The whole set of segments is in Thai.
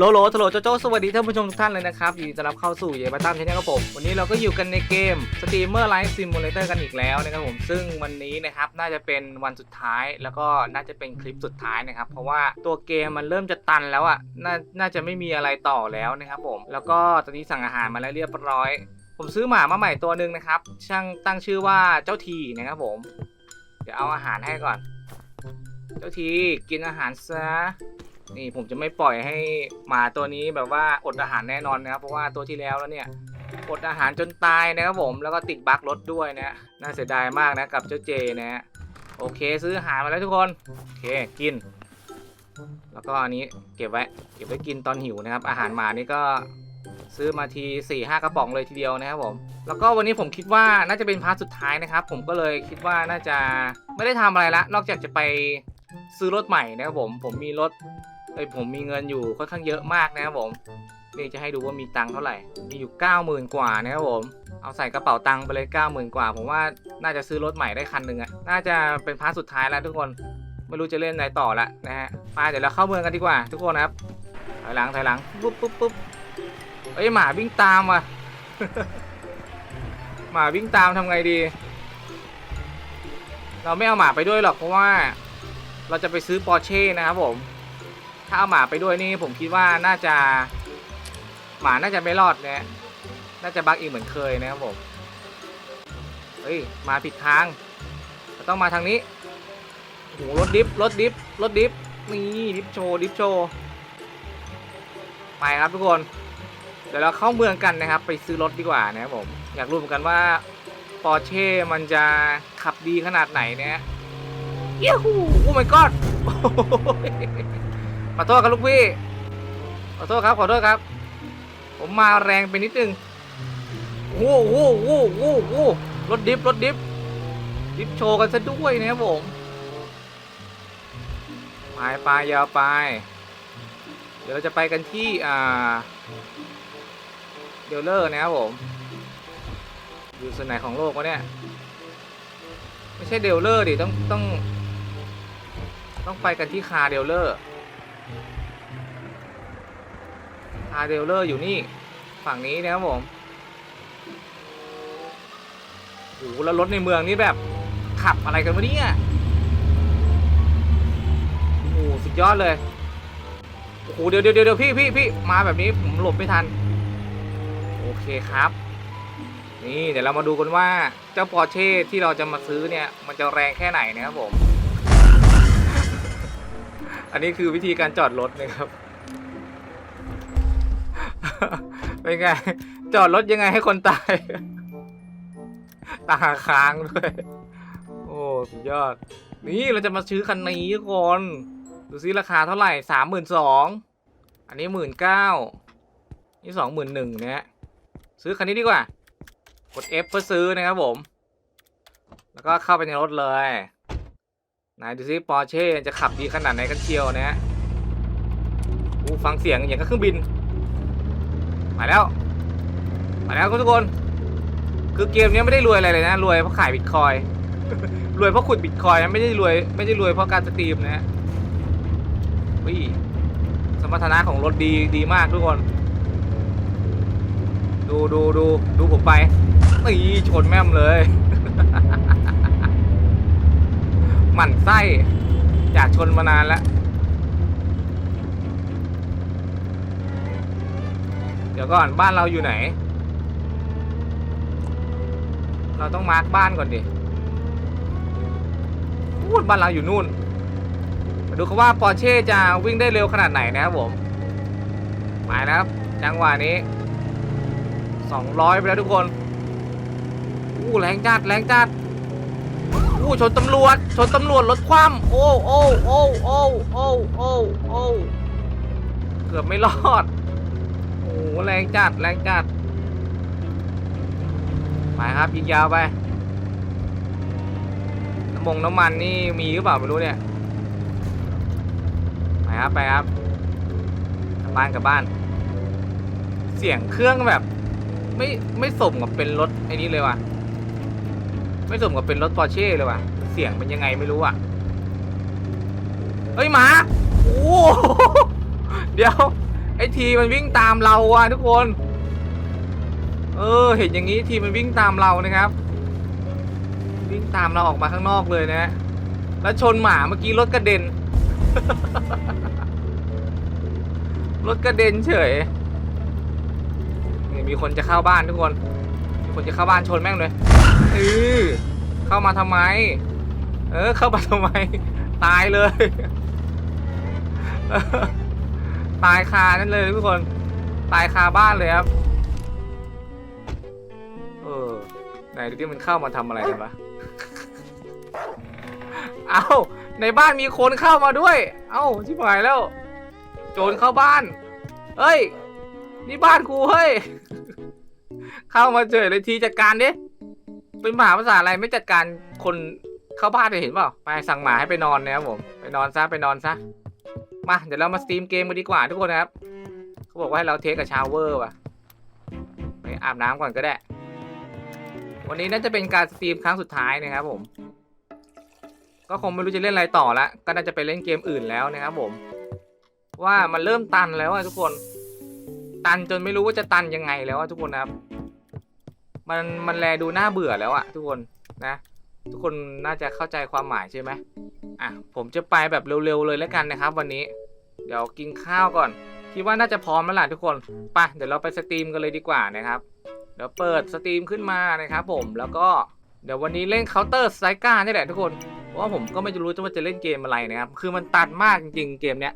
โลโลทโลโจโจสวัสดีท่านผู้ชมทุกท่านเลยนะครับยินดีต้อนรับเข้าสู่เยบัตตามชาแนลครับผม วันนี้เราก็อยู่กันในเกมสตรีมเมอร์ไลฟ์ซิมูเลเตอร์กันอีกแล้วนะครับผม ซึ่งวันนี้นะครับน่าจะเป็นวันสุดท้ายแล้วก็น่าจะเป็นคลิปสุดท้ายนะครับ เพราะว่าตัวเกมมันเริ่มจะตันแล้วอะน่าน่าจะไม่มีอะไรต่อแล้วนะครับผม แล้วก็ตอนนี้สั่งอาหารมาแล้วเรียบร้อย ผมซื้อหมามาใหม่ตัวหนึ่งนะครับ ช่างตั้งชื่อว่าเจ้าทีนะครับผม เดี๋ยวเอาอาหารให้ก่อน เจ้าทีกินอาหารซะ นี่ผมจะไม่ปล่อยให้หมาตัวนี้แบบว่าอดอาหารแน่นอนนะครับเพราะว่าตัวที่แล้วแล้วเนี่ยอดอาหารจนตายนะครับผมแล้วก็ติดบั๊กรถด้วยนะน่าเสียดายมากนะกับเจ้าเจนะฮะโอเคซื้ออาหารมาแล้วทุกคนโอเคกิน แล้วก็อันนี้เก็บไว้เก็บไว้กินตอนหิวนะครับ อาหารหมานี่ก็ซื้อมาที4ี่ห้ากระป๋องเลยทีเดียวนะครับผม แล้วก็วันนี้ผมคิดว่าน่าจะเป็นพาร์ทสุดท้ายนะครับ ผมก็เลยคิดว่าน่าจะไม่ได้ทำอะไรละ นอกจากจะไปซื้อรถใหม่นะครับผม ผมมีรถ อ้ยผมมีเงินอยู่ค่อนข้างเยอะมากนะครับผมนี่จะให้ดูว่ามีตังค์เท่าไหร่ มีอยู่ 90,000 กว่านะครับผม เอาใส่กระเป๋าตังค์ไปเลย 90,000 กว่า ผมว่าน่าจะซื้อรถใหม่ได้คันหนึ่งอะน่าจะเป็นพาร์ทสุดท้ายแล้วทุกคน ไม่รู้จะเล่นไหนต่อละนะฮะมาเดี๋ยวเราเข้าเมืองกันดีกว่า ทุกคนครับ ถอยหลังถอยหลัง ปุ๊บปุ๊บปุ๊บเอ้ยหมาวิ่งตามว่ะ หมาวิ่งตามทำไงดี เราไม่เอาหมาไปด้วยหรอกเพราะว่า เราจะไปซื้อปอร์เช่นะครับผม ถ้าเอาหมาไปด้วยนี่ผมคิดว่าน่าจะ หมาน่าจะไม่รอดนะน่าจะบักอีกเหมือนเคยนะครับผมเฮ้ยมาผิดทางต้องมาทางนี้โอ้โหรถดิฟรถดิฟรถดิฟนี่ดิฟโชว์ดิฟโชว์ไปครับทุกคน เดี๋ยวเราเข้าเมืองกันนะครับ ไปซื้อรถดีกว่านะครับผม อยากรู้เหมือนกันว่าปอร์เช่มันจะขับดีขนาดไหนเนี่ยเย้หูโอ้ my god ขอโทษครับลูกพี่ ขอโทษครับ ขอโทษครับ ผมมาแรงไปนิดนึงโอ้โหโอ้โหโอ้โหรถดิฟรถดิฟดิฟโชว์กันซะด้วยนะครับผมไปไปยาวไป เดี๋ยวเราจะไปกันที่อ่าเดลเลอร์นะครับผม อยู่ส่วนไหนของโลกวะเนี่ย ไม่ใช่เดลเลอร์ดิต้องต้อง ต้องไปกันที่คาเดลเลอร์ คาเดลเลอร์อยู่นี่ ฝั่งนี้นะครับผมโอ้โหแล้วรถในเมืองนี่แบบขับอะไรกันวะเนี่ยโอ้โหสุดยอดเลย โอ้โห เดี๋ยวเดี๋ยวเดี๋ยวพี่พี่พี่มาแบบนี้ผมหลบไม่ทัน โอเคครับ นี่เดี๋ยวเรามาดูกันว่าเจ้าปอร์เช่ที่เราจะมาซื้อเนี่ย มันจะแรงแค่ไหนนะครับผม อันนี้คือวิธีการจอดรถนะครับ เป็นไง จอดรถยังไงให้คนตาย ตาค้างด้วย โอ้สุดยอด นี่เราจะมาซื้อคันนี้ทุกคน ดูซิราคาเท่าไหร่สามหมื่นสอง อันนี้หมื่นเก้า นี่สองหมื่นหนึ่งเนี่ยซื้อคันนี้ดีกว่า กด F เพื่อซื้อนะครับผม แล้วก็เข้าไปในรถเลย ไหนดูซิปอร์เช่จะขับดีขนาดไหนกันเชียวนะฮะอู้ฟังเสียงอย่างกับเครื่องบิน มาแล้ว มาแล้วทุกคน คือเกมนี้ไม่ได้รวยอะไรเลยนะ รวยเพราะขายบิตคอย รวยเพราะขุดบิตคอยนะไม่ได้รวยไม่ได้รวยเพราะการสตรีมนะฮะวิสมรรถนะของรถดีดีมากทุกคน ดูดูดูดูผมไปนี่ชนแม่มเลย หมั่นไส้อยากชนมานานแล้ว เดี๋ยวก่อนบ้านเราอยู่ไหน เราต้องมาร์กบ้านก่อนดิพูดบ้านเราอยู่นู่น มาดูกันว่าปอร์เช่จะวิ่งได้เร็วขนาดไหนนะครับผมหมาแล้วครับ จังหวะนี้ 200 ไปแล้วทุกคนอู้แรงจัดแรงจัด อู้ชนตำรวจ ชนตำรวจรถคว่ำโอ้โอ้โอ้โอ้โอ้โอ้โอ้เกือบไม่รอด โอ้แรงจัดแรงจัดไปครับยิงยาวไปน้ำมงน้ำมันนี่มีหรือเปล่าไม่รู้เนี่ย ไปครับไปครับกลับบ้านกลับบ้าน เสียงเครื่องแบบ ไม่ไม่สมกับเป็นรถไอ้นี้เลยว่ะ ไม่สมกับเป็นรถปอร์เช่เลยว่ะ เสียงเป็นยังไงไม่รู้อะ เฮ้ยหมา โอ้เดี๋ยว ไอ้ทีมันวิ่งตามเราอะทุกคน เออ เห็นอย่างนี้ทีมันวิ่งตามเรานะครับ วิ่งตามเราออกมาข้างนอกเลยนะ แล้วชนหมาเมื่อกี้รถกระเด็น รถกระเด็นเฉยนี่มีคนจะเข้าบ้านทุกคน ผมจะเข้าบ้านชนแม่งเลยเออเข้ามาทำไม เออ เข้ามาทำไม ตายเลย ตายคานั่นเลยทุกคน ตายคาบ้านเลยครับ เออ ไหนดูที่มันเข้ามาทำอะไรกันวะเอ้าในบ้านมีคนเข้ามาด้วย เอ้าชิบหายแล้ว โจรเข้าบ้าน เฮ้ย นี่บ้านกูเฮ้ย เข้ามาเฉยเลยทีจัดการดิเป็นหมาภาษาอะไรไม่จัดการคนเข้าบ้านเลยเห็นเปล่าไปสั่งหมาให้ไปนอนนะครับผมไปนอนซะไปนอนซะมาเดี๋ยวเรามาสตรีมเกมกันดีกว่าทุกคนนะครับเขาบอกว่าให้เราเทคกับชาวเวอร์ว่ะไปอาบน้ำก่อนก็ได้ วันนี้น่าจะเป็นการสตรีมครั้งสุดท้ายนะครับผม ก็คงไม่รู้จะเล่นอะไรต่อละก็น่าจะไปเล่นเกมอื่นแล้วนะครับผม ว่ามันเริ่มตันแล้วอะทุกคน ตันจนไม่รู้ว่าจะตันยังไงแล้วทุกคนนะครับ มันมันแลดูน่าเบื่อแล้วอะทุกคนนะ ทุกคนน่าจะเข้าใจความหมายใช่ไหมอะผมจะไปแบบเร็วๆเลยแล้วกันนะครับ วันนี้ เดี๋ยวกินข้าวก่อนคิดว่าน่าจะพร้อมแล้วล่ะทุกคนไปเดี๋ยวเราไปสตรีมกันเลยดีกว่านะครับเดี๋ยวเปิดสตรีมขึ้นมานะครับผมแล้วก็เดี๋ยววันนี้เล่น Counter Strike นี่แหละทุกคนเพราะว่าผมก็ไม่รู้ว่าจะเล่นเกมอะไรนะครับคือมันตันมากจริงๆเกมเนี้ย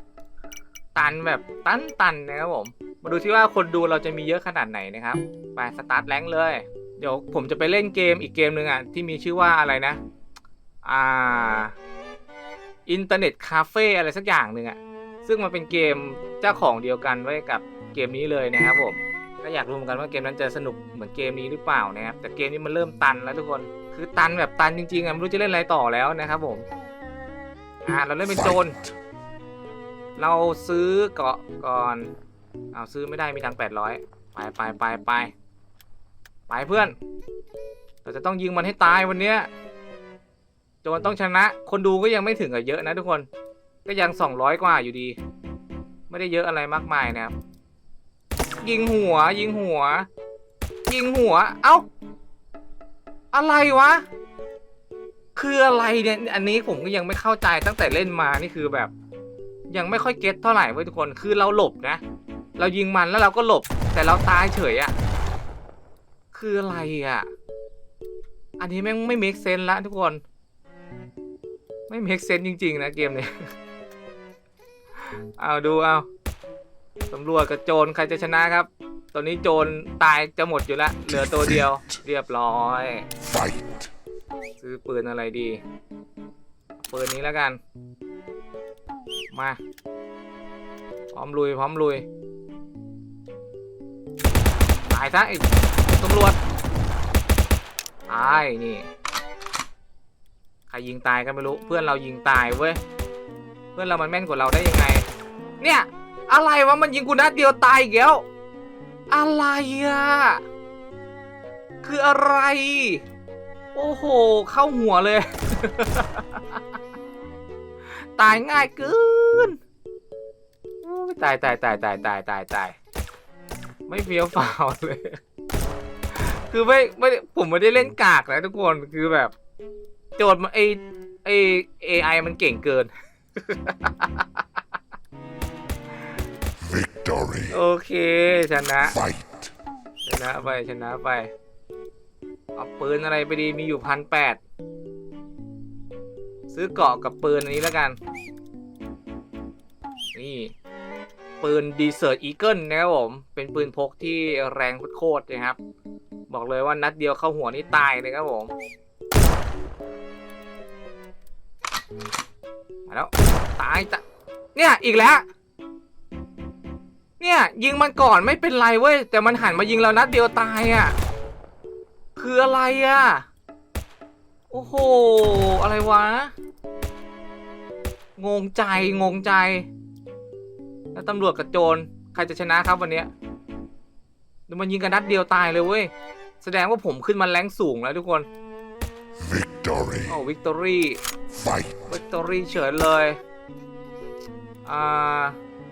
ตันแบบตันตันนะครับผม มาดูที่ว่าคนดูเราจะมีเยอะขนาดไหนนะครับ ไปสตาร์ทแรงเลย เดี๋ยวผมจะไปเล่นเกมอีกเกมหนึ่งอะที่มีชื่อว่าอะไรนะ อ่า อินเทอร์เน็ตคาเฟ่อะไรสักอย่างหนึ่งอะ ซึ่งมันเป็นเกมเจ้าของเดียวกันไว้กับเกมนี้เลยนะครับผมก็อยากรู้เหมือนกันว่าเกมนั้นจะสนุกเหมือนเกมนี้หรือเปล่านะครับ แต่เกมนี้มันเริ่มตันแล้วทุกคน คือตันแบบตันจริงๆอะไม่รู้จะเล่นอะไรต่อแล้วนะครับผม อ่าเราเล่นเป็นโจร เราซื้อเกาะก่อน เอาซื้อไม่ได้มีตังแปดร้อยไปไปไปไปไปเพื่อน เราจะต้องยิงมันให้ตายวันเนี้ยโจรต้องชนะ คนดูก็ยังไม่ถึงกับเยอะนะทุกคน ก็ยังสองร้อยกว่าอยู่ดี ไม่ได้เยอะอะไรมากมายนะครับ ยิงหัว ยิงหัว ยิงหัว เอ้า อะไรวะ คืออะไรเนี่ย อันนี้ผมก็ยังไม่เข้าใจตั้งแต่เล่นมา นี่คือแบบ ยังไม่ค่อยเก็ตเท่าไหร่เว้ยทุกคนคือเราหลบนะ เรายิงมันแล้วเราก็หลบ แต่เราตายเฉยอะคืออะไรอะอันนี้แม่งไม่ make sense ละทุกคน ไม่ make sense จริง ๆ นะเกมเนี้ยเอาดูเอาตำรวจกับโจรใครจะชนะครับตอนนี้โจรตายจะหมดอยู่ละเหลือตัวเดียว เรียบร้อย Fight. ซื้อปืนอะไรดีปืนนี้แล้วกัน มา พร้อมลุย พร้อมลุย ตายซะไอ้ตำรวจ ตาย นี่ ใครยิงตายก็ไม่รู้ เพื่อนเรายิงตายเว้ย เพื่อนเรามันแม่นกว่าเราได้ยังไง เนี่ย อะไรวะ มันยิงกูนัดเดียวตายอีกแล้วอะไรอะคืออะไร โอ้โห เข้าหัวเลย ตายง่ายเกินโอ้ยตายตายตายตายตายตายตายไม่เฟี้ยวฟ้าวเลย คือไม่ไม่ได้ผมไม่ได้เล่นกากนะทุกคนคือแบบ โจทย์มันไอไอเอไอมันเก่งเกิน Victory. โอเคชนะ Fight. ชนะไปชนะไปเอาปืนอะไรไปดีมีอยู่พันแปด ซื้อเกาะกับปืนอันนี้แล้วกัน นี่ ปืนดีเซอร์อีเกิลนะครับผม เป็นปืนพกที่แรงโคตรๆนะครับ บอกเลยว่านัดเดียวเข้าหัวนี่ตายเลยครับผม มาแล้ว ตายตะเนี่ย อีกแล้ว เนี่ย ยิงมันก่อนไม่เป็นไรเว้ย แต่มันหันมายิงเรานัดเดียวตายอะ่ะ คืออะไรอะ่ะ โอ้โห อะไรวะ งงใจ งงใจ แล้วตำรวจกับโจร ใครจะชนะครับวันเนี้ยดูมันยิงกันนัดเดียวตายเลยเว้ย แสดงว่าผมขึ้นมาแรงสูงแล้วทุกคน Victory. โอ้วิกตอรี่ Fight. วิกตอรี่เฉยเลย อ่า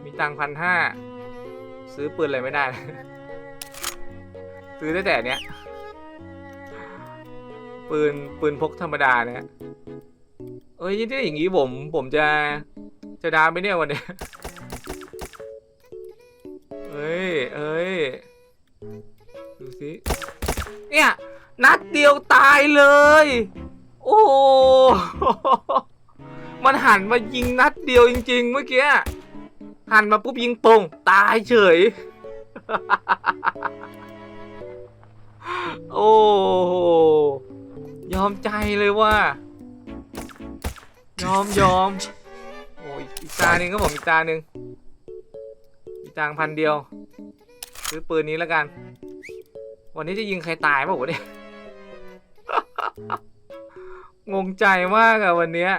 มีตังพันห้า ซื้อปืนอะไรไม่ได้ ซื้อได้แต่เนี้ย ปืนปืนพกธรรมดาเนี่ยเอ้ยนี่อย่างงี้ผมผมจะจะดาไหมเนี่ยวันเนี้ยเอ้ยเอ้ยดูสิเนี่ยนัดเดียวตายเลย โอ้มันหันมายิงนัดเดียวจริง ๆ เมื่อกี้หันมาปุ๊บยิงตรงตายเฉย เลยว่ายอมยอมโอ้ยอีกตาหนึ่งก็ผมอีกตาหนึ่งอีกตางพันเดียวซื้อปืนนี้แล้วกัน วันนี้จะยิงใครตายเปล่าวะเนี่ยงงใจมากอะวันเนี้ย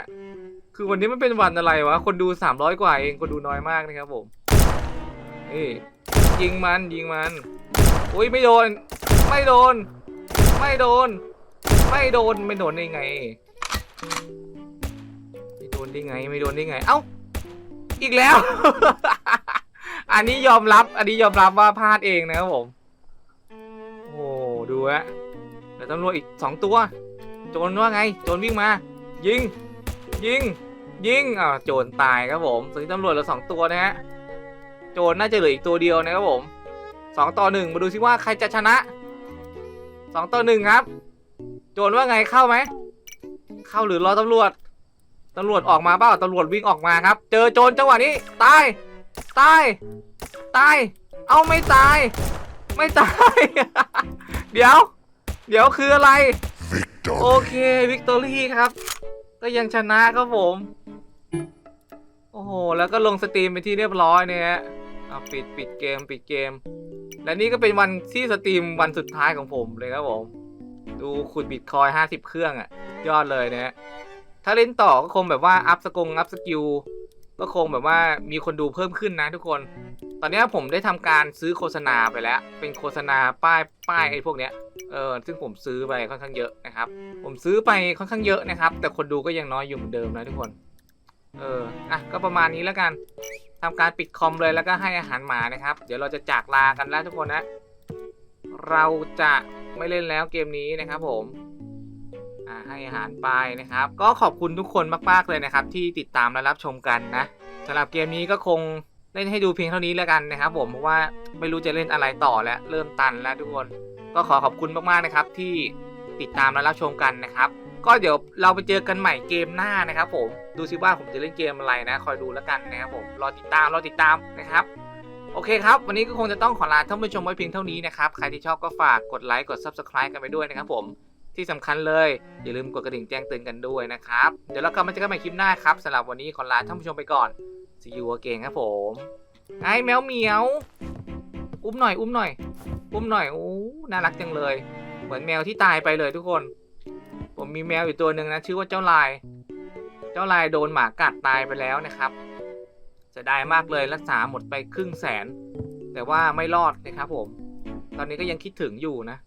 คือวันนี้มันเป็นวันอะไรวะ คนดูสามร้อยกว่าเองคนดูน้อยมากนะครับผมนี่ยิงมันยิงมัน อุ้ยไม่โดน ไม่โดน ไม่โดน ไม่โดนไม่โดนได้ไง ไม่โดนได้ไง ไม่โดนได้ไง เอ้า อีกแล้ว อันนี้ยอมรับ อันนี้ยอมรับว่าพลาดเองนะครับผม โอ้ดูฮะเดี๋ยวตำรวจอีกสองตัว โจรว่าไง โจรวิ่งมา ยิง ยิง ยิงอ่าโจรตายครับผมส่วนตำรวจเหลือสองตัวนะฮะ โจรน่าจะเหลืออีกตัวเดียวนะครับผมสองต่อหนึ่งมาดูซิว่าใครจะชนะสองต่อหนึ่งครับ โจรว่าไงเข้าไหม เข้าหรือรอตำรวจ ตำรวจออกมาเปล่าตำรวจวิ่งออกมาครับ เจอโจรจังหวะนี้ ตาย ตาย ตาย เอาไม่ตาย ไม่ตาย เดี๋ยว เดี๋ยวคืออะไร โอ Victory. เควิกตอรี่ครับ ก็ยังชนะครับผม โอ้โห แล้วก็ลงสตรีมไปนที่เรียบร้อยเนี่ยฮะเอาปิดปิดเกมปิดเกม และนี่ก็เป็นวันที่สตรีมวันสุดท้ายของผมเลยครับผม ดูขุดบิตคอยห้าสิบเครื่องอะ่ะ ยอดเลยนะฮะถ้าเล่นต่อก็คงแบบว่าอัพสกงอัพสกิลก็คงแบบว่ามีคนดูเพิ่มขึ้นนะทุกคน ตอนนี้ผมได้ทำการซื้อโฆษณาไปแล้ว เป็นโฆษณาป้ายป้ายไอ้พวกเนี้ย เออ ซึ่งผมซื้อไปค่อนข้างเยอะนะครับ ผมซื้อไปค่อนข้างเยอะนะครับ แต่คนดูก็ยังน้อยอยู่เหมือนเดิมนะทุกคน เออ อะ ก็ประมาณนี้แล้วกันทำการปิดคอมเลยแล้วก็ให้อาหารหมานะครับ เดี๋ยวเราจะจากลากันแล้วทุกคนนะ เราจะ ไม่เล่นแล้วเกมนี้นะครับผมให้อาหารไปนะครับ ก็ขอบคุณทุกคนมากๆเลยนะครับ ที่ติดตามและรับชมกันนะสำหรับเกมนี้ก็คงเล่นให้ดูเพียงเท่านี้แล้วกันนะครับ ผมเพราะว่าไม่รู้จะเล่นอะไรต่อแล้วเริ่มตันแล้วทุกคนก็ขอขอบคุณมากๆนะครับ ที่ติดตามและรับชมกันนะครับ ก็เดี๋ยวเราไปเจอกันใหม่เกมหน้านะครับ ผมดูซิว่าผมจะเล่นเกมอะไรนะ คอยดูแล้วกันนะครับผมรอติดตามรอติดตามนะครับ โอเคครับ วันนี้ก็คงจะต้องขอลาท่านผู้ชมไว้เพียงเท่านี้นะครับ ใครที่ชอบก็ฝากกดไลค์ กด Subscribe กันไปด้วยนะครับผม ที่สำคัญเลย อย่าลืมกดกระดิ่งแจ้งเตือนกันด้วยนะครับ เดี๋ยวเรากลับมาเจอกันใหม่คลิปหน้าครับสำหรับวันนี้ขอลาท่านผู้ชมไปก่อน see you again ครับผมไอ้แมวเหมียว อุ้มหน่อย อุ้มหน่อย อุ้มหน่อยโอ้น่ารักจังเลย เหมือนแมวที่ตายไปเลยทุกคน ผมมีแมวอยู่ตัวหนึ่งนะ ชื่อว่าเจ้าลาย เจ้าลายโดนหมากัดตายไปแล้วนะครับ สียดายมากเลยรักษาหมดไปครึ่งแสน แต่ว่าไม่รอดนะครับผม ตอนนี้ก็ยังคิดถึงอยู่นะ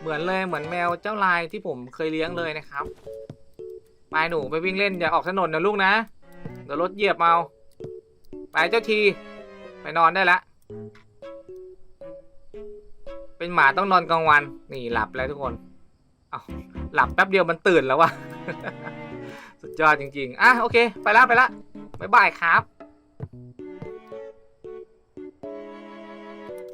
เหมือนเลยเหมือนแมวเจ้าลายที่ผมเคยเลี้ยงเลยนะครับ ไปหนูไปวิ่งเล่นอย่าออกถนนนะลูกนะเดี๋ยวรถเหยียบเอาไปเจ้าที ไปนอนได้ละเป็นหมาต้องนอนกลางวัน นี่หลับแล้วทุกคนเอาหลับแป๊บเดียวมันตื่นแล้ววะ สุดยอดจริง ๆ อะโอเค ไปละไปละ บ๊ายบายครับ